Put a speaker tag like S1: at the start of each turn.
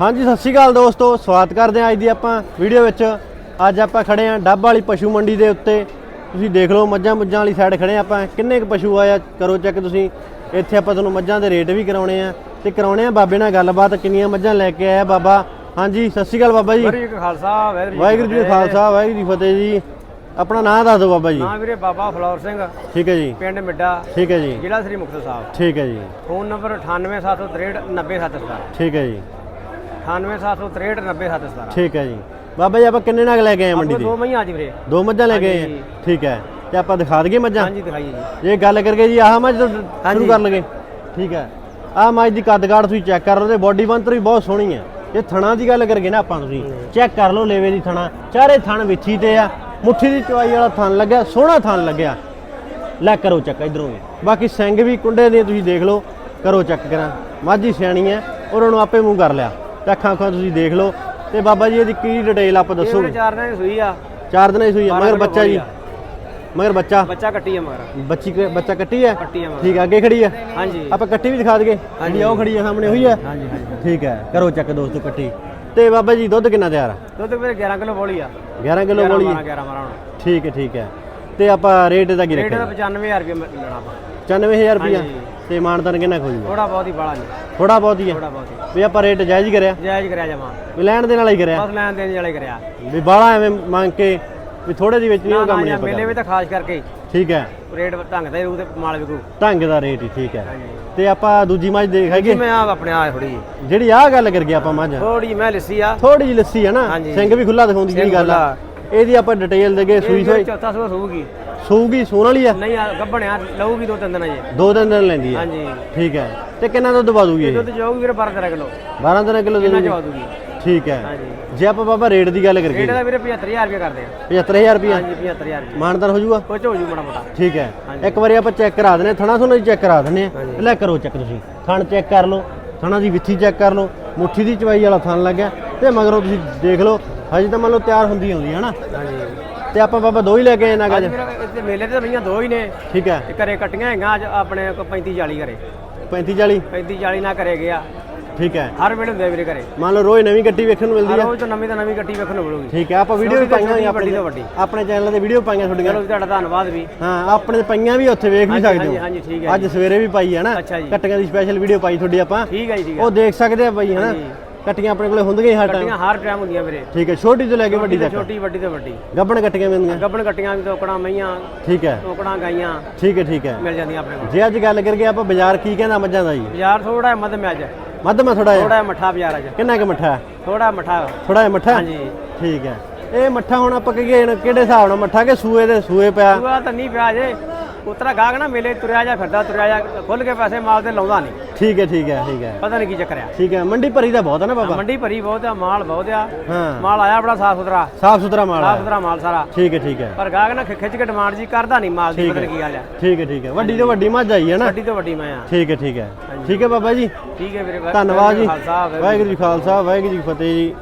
S1: ਹਾਂਜੀ ਸਤਿ ਸ਼੍ਰੀ ਅਕਾਲ ਦੋਸਤੋ ਸਵਾਗਤ ਕਰਦੇ ਹਾਂ ਅੱਜ ਦੀ ਆਪਾਂ ਵੀਡੀਓ ਵਿੱਚ। ਅੱਜ ਆਪਾਂ ਖੜੇ ਹਾਂ ਡੱਬ ਵਾਲੀ ਪਸ਼ੂ ਮੰਡੀ ਦੇ ਉੱਤੇ। ਤੁਸੀਂ ਦੇਖ ਲਓ ਮੱਝਾਂ ਮੁੱਝਾਂ ਵਾਲੀ ਸਾਈਡ ਖੜੇ ਆਪਾਂ। ਕਿੰਨੇ ਕੁ ਪਸ਼ੂ ਆਇਆ ਕਰੋ ਚੈੱਕ ਤੁਸੀਂ। ਇੱਥੇ ਆਪਾਂ ਤੁਹਾਨੂੰ ਮੱਝਾਂ ਦੇ ਰੇਟ ਵੀ ਕਰਾਉਣੇ ਆ। ਤੇ ਕਰਾਉਣੇ ਆ ਬਾਬੇ ਨਾਲ ਗੱਲਬਾਤ ਕਿੰਨੀਆਂ ਮੱਝਾਂ ਲੈ ਕੇ ਆਇਆ ਬਾਬਾ। ਹਾਂਜੀ ਸਤਿ ਸ਼੍ਰੀ ਅਕਾਲ ਬਾਬਾ ਜੀ।
S2: ਵਾਹਿਗੁਰੂ ਖਾਲਸਾ
S1: ਵਾਹਿਗੁਰੂ ਜੀ ਖਾਲਸਾ ਵਾਹਿਗੁਰੂ ਜੀ ਫਤਿਹ ਜੀ। ਆਪਣਾ ਨਾਮ ਦੱਸ ਦਿਓ ਬਾਬਾ ਜੀ।
S2: ਨਾਮ ਵੀਰੇ ਬਾਬਾ ਫਲੌਰ ਸਿੰਘ।
S1: ਠੀਕ ਹੈ ਜੀ।
S2: ਪਿੰਡ ਮਿੱਡਾ।
S1: ਠੀਕ ਹੈ ਜੀ।
S2: ਜ਼ਿਲ੍ਹਾ ਸ੍ਰੀ ਮੁਕਤਸਰ ਸਾਹਿਬ।
S1: ਠੀਕ ਹੈ ਜੀ।
S2: ਫੋਨ ਨੰਬਰ 9876390717
S1: ਠੀਕ ਹੈ ਜੀ।
S2: 9876390717
S1: ਠੀਕ ਹੈ ਜੀ। ਬਾਬਾ ਜੀ ਆਪਾਂ ਕਿੰਨੇ ਨਾਗ ਲੈ ਕੇ ਆਏ ਮੰਡੀ ਦੇ?
S2: ਦੋ ਮਹੀਆਂ ਅੱਜ ਵੀਰੇ।
S1: ਦੋ ਮੱਝਾਂ ਲੈ ਕੇ ਆਏ
S2: ਹਾਂਜੀ।
S1: ਆ? ਠੀਕ ਹੈ। ਤੇ ਆਪਾਂ ਦਿਖਾ ਦਈਏ ਮੱਝਾਂ?
S2: ਹਾਂਜੀ ਦਿਖਾਈਏ ਜੀ।
S1: ਜੇ ਗੱਲ ਕਰਕੇ ਜੀ ਆਹ ਮੱਝ ਤੋਂ ਸ਼ੁਰੂ। ਕਰ ਲਗੇ ਠੀਕ ਹੈ। ਆਹ ਮੱਝ ਦੀ ਕੱਦ ਕਾਠ ਤੁਸੀਂ ਚੈੱਕ ਕਰ ਲਓ ਤੇ ਬਾਡੀ ਬੰਤਰ ਵੀ ਬਹੁਤ ਸੋਹਣੀ ਹੈ। ਜੇ ਥਣਾ ਦੀ ਗੱਲ ਕਰਗੇ ਨਾ ਆਪਾਂ ਤੁਸੀਂ ਚੈੱਕ ਕਰ ਲਓ ਲੇਵੇ ਦੀ ਥਣਾ। ਚਾਰੇ ਥਣ ਵਿੱਚੀ ਤੇ ਆ। ਮੁੱਠੀ ਦੀ ਚਵਾਈ ਵਾਲਾ ਥਣ ਲੱਗਿਆ ਸੋਹਣਾ ਥਣ ਲੱਗਿਆ। ਲੈ ਕਰੋ ਚੱਕ ਇਧਰੋਂ ਬਾਕੀ ਸਿੰਘ ਵੀ ਕੁੰਡੇ ਦੇ ਤੁਸੀਂ ਦੇਖ ਲਓ। ਕਰੋ ਚੱਕ ਕਰਾਂ। ਮਾਝੀ ਸਿਆਣੀ ਹੈ ਉਹਨੂੰ ਆਪੇ ਮੂੰਹ ਕਰ ਲਿਆ। ਤੇ ਅੱਖਾਂ ਅੱਖਾਂ ਤੁਸੀਂ ਦੇਖ ਲਓ। ਤੇ ਬਾਬਾ ਜੀ ਇਹਦੀ ਕੀ ਡਿਟੇਲ ਆਪਾਂ
S2: ਇਹ
S1: ਦੱਸੋ
S2: ਵੀਰੇ ਚਾਰ ਦਿਨ ਦੀ ਸੂਈ ਆ।
S1: ਚਾਰ ਦਿਨਾਂ ਦੀ ਸੂਈ
S2: ਬਾਰਾਂ
S1: ਮਗਰ ਬੱਚਾ ਜੀ। ਮਗਰ ਬੱਚਾ।
S2: ਬੱਚਾ ਕੱਟੀ ਆ ਮਗਰ
S1: ਬੱਚੀ ਬੱਚਾ ਕੱਟੀ ਹੈ
S2: ਕੱਟੀ ਆ
S1: ਠੀਕ ਹੈ ਅੱਗੇ ਖੜੀ ਹੈ
S2: ਹਾਂਜੀ।
S1: ਆਪਾਂ ਕੱਟੀ ਵੀ ਦਿਖਾ ਦਈਏ। ਜਿਹੜੀ ਉਹ ਖੜੀ ਹੈ ਸਾਹਮਣੇ ਉਹੀ ਹੈ
S2: ਹਾਂਜੀ ਹਾਂਜੀ।
S1: ਠੀਕ ਹੈ ਕਰੋ ਚੱਕ ਦੋਸਤੋ ਕੱਟੀ। ਤੇ ਬਾਬਾ ਜੀ ਦੁੱਧ ਕਿੰਨਾ ਤਿਆਰ ਆ?
S2: ਦੁੱਧ ਵੀਰੇ 11 ਕਿਲੋ ਬੋਲੀ ਆ।
S1: 11 ਕਿਲੋ ਬੋਲੀ
S2: 11 11 ਮਾਰਾ ਹੁਣ।
S1: ਠੀਕ ਹੈ ਠੀਕ ਹੈ ਤੇ ਆਪਾਂ ਰੇਟ ਦਾ ਕੀ
S2: ਰੇਟ
S1: ਰੱਖਿਆ।
S2: ਦਾ 95000 ਰੁਪਏ ਲੈਣਾ ਆਪਾਂ।
S1: 94000 ਰੁਪਇਆ
S2: ਹਾਂਜੀ।
S1: ਤੇ ਮਾਨਤਨ ਕਿੰਨਾ ਖੋ ਜੂਗਾ?
S2: ਥੋੜਾ ਬਹੁਤ ਹੀ ਬਾਲਾ ਨਹੀਂ।
S1: ਥੋੜਾ ਬਹੁਤ ਹੀ ਹੈ
S2: ਥੋੜਾ ਬਹੁਤ ਹੀ।
S1: ਵੀ ਆਪਾਂ ਰੇਟ ਜਾਇਜ਼ ਹੀ ਕਰਿਆ?
S2: ਜਾਇਜ਼ ਕਰਿਆ ਜਮਾ।
S1: ਵੀ ਲੈਣ ਦੇ ਨਾਲ ਹੀ ਕਰਿਆ?
S2: ਬਸ ਲੈਣ ਦੇਣ ਵਾਲੇ ਕਰਿਆ।
S1: ਵੀ ਬਾਹਲਾ ਐਵੇਂ ਮੰਗ ਕੇ ਵੀ ਥੋੜੇ ਦੀ ਵਿੱਚ ਨਹੀਂ ਉਹ ਕੰਮ ਨਹੀਂ ਆਪਾਂ
S2: ਮੇਲੇ ਵੀ ਤਾਂ ਖਾਸ ਕਰਕੇ।
S1: ਠੀਕ ਹੈ।
S2: ਰੇਟ ਢੰਗ ਦਾ ਹੀ ਰੂ ਤੇ ਮਾਲ ਵਿਕੂ।
S1: ਢੰਗ ਦਾ ਰੇਟ ਹੀ ਠੀਕ ਹੈ।
S2: ਹਾਂਜੀ।
S1: ਤੇ ਆਪਾਂ ਦੂਜੀ ਮੱਝ ਦੇਖ ਹੈਗੇ?
S2: ਮੈਂ ਆ ਆਪਣੇ ਆ ਥੋੜੀ
S1: ਜਿਹੜੀ ਆਹ ਗੱਲ ਕਰ ਗਿਆ ਆਪਾਂ ਮੱਝ।
S2: ਥੋੜੀ ਮੈਂ ਲਿੱਸੀ ਆ।
S1: ਥੋੜੀ ਜਿਹੀ ਲੱਸੀ ਹੈ ਨਾ।
S2: ਹਾਂਜੀ।
S1: ਸਿੰਘ ਵੀ ਖੁੱਲਾ ਦਿਖਾਉਂਦੀ ਜਿਹੜੀ ਗੱਲ ਆ। ਇਹਦੀ ਆਪਾਂ ਡਿਟੇਲ ਦੇਗੇ ਸੂਈ ਸੋਈ
S2: ਚੌਥਾ ਸੂਆ ਸੂਗੀ
S1: ਸੂਗੀ ਸੂਣ ਵਾਲੀ ਆ?
S2: ਨਹੀਂ ਆ ਗੱਭਣਿਆ ਲਊਗੀ ਦੋ ਤਿੰਨ ਦਿਨਾਂ ਜੇ
S1: ਦੋ ਦਿਨ ਦਿਨ ਲੈਂਦੀ ਆ।
S2: ਹਾਂਜੀ।
S1: ਠੀਕ ਹੈ। ਤੇ ਕਿੰਨਾ ਦੁੱਧ ਪਾ ਦੂਗੀ ਇਹ?
S2: ਦੁੱਧ ਜਾਊਗੀ ਵੀਰੇ 12 13 ਕਿਲੋ।
S1: 12 ਦਿਨ ਕਿਲੋ
S2: ਕਿੰਨਾ
S1: ਦੇ
S2: ਚਵਾ ਦੂਗੀ?
S1: ਠੀਕ ਹੈ।
S2: ਹਾਂਜੀ।
S1: ਜੇ ਆਪਾਂ ਬਾਬਾ ਰੇਟ ਦੀ ਗੱਲ ਕਰੀਏ।
S2: ਰੇਟ ਦਾ ਵੀਰੇ 75000 ਰੁਪਏ ਕਰਦੇ ਆ।
S1: 75000 ਰੁਪਇਆ?
S2: ਹਾਂਜੀ 75000 ਰੁਪਏ
S1: ਮਾਨਦਾਰ ਹੋ ਜਾਊਗਾ
S2: ਕੁਝ ਹੋ ਜੂ ਮਾੜਾ ਮੋਟਾ।
S1: ਠੀਕ ਹੈ। ਇੱਕ ਵਾਰੀ ਆਪਾਂ ਚੈੱਕ ਕਰਾ ਦਨੇ ਥਣਾ ਤੁਹਾਨੂੰ ਚੈੱਕ ਕਰਾ ਦਨੇ ਆ
S2: ਹਾਂਜੀ।
S1: ਲੈ ਕਰੋ ਚੈੱਕ ਤੁਸੀਂ। ਥਣ ਚੈੱਕ ਕਰ ਲਓ। ਥਣਾ ਦੀ ਵਿੱਥੀ ਚੈੱਕ ਕਰ ਲਓ। ਮੁੱਠੀ ਦੀ ਚਵਾਈ ਵਾਲਾ ਥਣ ਲੱਗਿਆ। ਤੇ ਮਗਰੋਂ ਤੁਸੀਂ ਦੇਖ ਲਓ। ਹਜੇ ਤਾਂ ਮੰਨ ਲਓ ਤਿਆਰ ਹੁੰਦੀ ਆਉਂਦੀ ਹੈ ਨਾ
S2: ਹਾਂਜੀ
S1: ਤੇ ਆਪਾਂ ਬਾਬਾ ਦੋ ਹੀ ਲੈ ਕੇ ਆਏ ਨਾ
S2: ਅੱਜ ਇੱਥੇ ਮੇਲੇ ਤੇ ਤਾਂ ਦੋ ਹੀ ਨੇ।
S1: ਠੀਕ ਹੈ।
S2: ਤੇ ਘਰੇ ਕੱਟੀਆਂ ਹੈਗੀਆਂ ਅੱਜ ਆਪਣੇ ਕੋ 35 40 ਘਰੇ।
S1: 35 40
S2: 35 40 ਨਾ ਘਰੇ ਗਿਆ।
S1: ਠੀਕ ਹੈ।
S2: ਹਰ ਵੇਲੇ ਹੁੰਦੇ ਆ ਵੀਰੇ ਘਰੇ।
S1: ਮੰਨ ਲਓ ਰੋਜ਼ ਨਵੀਂ ਗੱਟੀ ਵੇਖਣ ਨੂੰ ਮਿਲਦੀ ਹੈ।
S2: ਰੋਜ਼ ਤਾਂ ਨਵੀਂ ਤੋਂ ਨਵੀਂ ਗੱਟੀ ਵੇਖਣ ਨੂੰ ਮਿਲੂਗੀ।
S1: ਠੀਕ ਹੈ ਆਪਾਂ ਵੀਡੀਓ ਵੀ
S2: ਛੋਟੀ ਤੋਂ
S1: ਪਾਈਆਂ ਹੋਈਆਂ
S2: ਵੱਡੀ
S1: ਆਪਣੇ
S2: ਤੋਂ ਵੱਡੀ।
S1: ਆਪਣੇ ਚੈਨਲ ਤੇ ਵੀਡੀਓ ਪਾਈਆਂ ਤੁਹਾਡੀਆਂ।
S2: ਚਲੋ ਜੀ, ਤੁਹਾਡਾ ਧੰਨਵਾਦ ਵੀ।
S1: ਹਾਂ ਆਪਣੇ ਤੇ ਪਈਆਂ ਵੀ ਉੱਥੇ ਵੇਖ ਵੀ
S2: ਹਾਂਜੀ,
S1: ਸਕਦੇ
S2: ਹਾਂਜੀ,
S1: ਹੋ।
S2: ਹਾਂਜੀ, ਠੀਕ ਹੈ
S1: ਅੱਜ ਸਵੇਰੇ ਵੀ ਪਾਈ ਹੈ ਨਾ।
S2: ਅੱਛਾ ਜੀ।
S1: ਕੱਟੀਆਂ ਦੀ ਸਪੈਸ਼ਲ ਵੀਡੀਓ ਪਾਈ ਤੁਹਾਡੀ ਆਪਾਂ।
S2: ਠੀਕ ਹੈ ਜੀ ਠੀਕ ਹੈ।
S1: ਉਹ ਦੇਖ ਸਕਦੇ ਆ ਬਾਈ ਹਨਾ?
S2: ਹਾਂਜੀ।
S1: ਕੱਟੀਆਂ ਆਪਣੇ ਕੋਲੇ ਹੁੰਦੀਆਂ ਹੀ ਹਰ ਟਾਈਮ
S2: ਕੱਟੀਆਂ ਹਰ ਟਾਈਮ ਹੁੰਦੀਆਂ ਵੀਰੇ।
S1: ਠੀਕ ਹੈ ਛੋਟੀ ਤੋਂ ਲੈ ਕੇ ਵੱਡੀ ਤੱਕ?
S2: ਛੋਟੀ ਵੱਡੀ ਤੋਂ ਵੱਡੀ।
S1: ਗੱਬਣ ਕੱਟੀਆਂ ਮਿਲਦੀਆਂ
S2: ਗੱਬਣ ਕੱਟੀਆਂ ਵੀ ਤੋਕੜਾਂ ਮਈਆਂ
S1: ਠੀਕ ਹੈ।
S2: ਤੋਕੜਾਂ ਗਾਈਆਂ
S1: ਠੀਕ ਹੈ ਠੀਕ ਹੈ।
S2: ਮਿਲ ਜਾਂਦੀਆਂ ਆਪਣੇ ਕੋਲ।
S1: ਜੇ ਅੱਜ ਗੱਲ ਕਰੀਏ ਆਪਾਂ ਬਾਜ਼ਾਰ ਕੀ ਕਹਿੰਦਾ ਮੱਝਾਂ ਦਾ ਜੀ?
S2: ਬਾਜ਼ਾਰ ਥੋੜਾ ਮਧਮ ਅੱਜ
S1: ਮੱਧਮਾ ਥੋੜਾ
S2: ਥੋੜਾ ਮੱਠਾ ਬਾਜ਼ਾਰ ਅੱਜ
S1: ਕਿੰਨਾ ਕੁ ਮੱਠਾ? ਹੈ
S2: ਥੋੜਾ ਮੱਠਾ।
S1: ਥੋੜਾ ਮੱਠਾ?
S2: ਹਾਂਜੀ।
S1: ਠੀਕ ਹੈ। ਇਹ ਮੱਠਾ ਹੁਣ ਆਪਾਂ ਕਹੀਏ ਕਿਹੜੇ ਹਿਸਾਬ ਨਾਲ ਮੱਠਾ ਕਿ ਸੂਏ ਦੇ ਸੂਏ ਪਿਆ?
S2: ਤੂਆ ਤਾਂ ਨਹੀਂ ਪਿਆ ਜੇ। ਉਤਰਾ ਗਾਹਕ ਨਾ ਮੇਲੇ ਤੁਰਿਆ ਜਾ ਫਿਰਦਾ ਤੁਰਿਆ ਜਾ ਖੁੱਲ ਕੇ ਪੈਸੇ ਮਾਲ ਤੇ ਲਾਉਂਦਾ ਨਹੀਂ।
S1: ਠੀਕ ਹੈ ਠੀਕ ਹੈ ਠੀਕ ਹੈ।
S2: ਪਤਾ ਨਹੀਂ ਕੀ ਚੱਕਰ ਆ।
S1: ਠੀਕ ਹੈ ਮੰਡੀ ਭਰੀ ਦਾ ਬਹੁਤ ਹੈ ਨਾ ਬਾਬਾ।
S2: ਮੰਡੀ ਭਰੀ ਬਹੁਤ ਆ ਮਾਲ ਬਹੁਤ ਆ।
S1: ਹਾਂ।
S2: ਮਾਲ ਆਇਆ ਬੜਾ ਸਾਫ਼ ਸੁਥਰਾ।
S1: ਸਾਫ਼ ਸੁਥਰਾ ਮਾਲ
S2: ਸਾਫ਼ ਸੁਥਰਾ ਮਾਲ ਸਾਰਾ।
S1: ਠੀਕ ਹੈ ਠੀਕ ਹੈ।
S2: ਪਰ ਗਾਹਕ ਨਾ ਖਿੱਚ ਕੇ ਡਿਮਾਂਡ ਜੀ ਕਰਦਾ ਨਹੀਂ ਮਾਲ ਦੀ ਪਤਾ। ਨਹੀਂ ਕੀ ਹਾਲ ਆ।
S1: ਠੀਕ ਹੈ ਠੀਕ ਹੈ। ਵੱਡੀ ਤੋਂ ਵੱਡੀ ਮੱਝ ਆਈ ਹੈ ਨਾ।
S2: ਵੱਡੀ ਤੋਂ ਵੱਡੀ ਮੈਂ ਆ।
S1: ਠੀਕ ਹੈ ਠੀਕ ਹੈ। ਠੀਕ ਹੈ ਬਾਬਾ ਜੀ।
S2: ਠੀਕ ਹੈ ਵੀਰੇ
S1: ਧੰਨਵਾਦ ਜੀ।
S2: ਵਾਹਿਗੁਰੂ
S1: ਜੀ ਖਾਲਸਾ ਵਾਹਿਗੁਰੂ ਜੀ ਫਤਿਹ ਜੀ।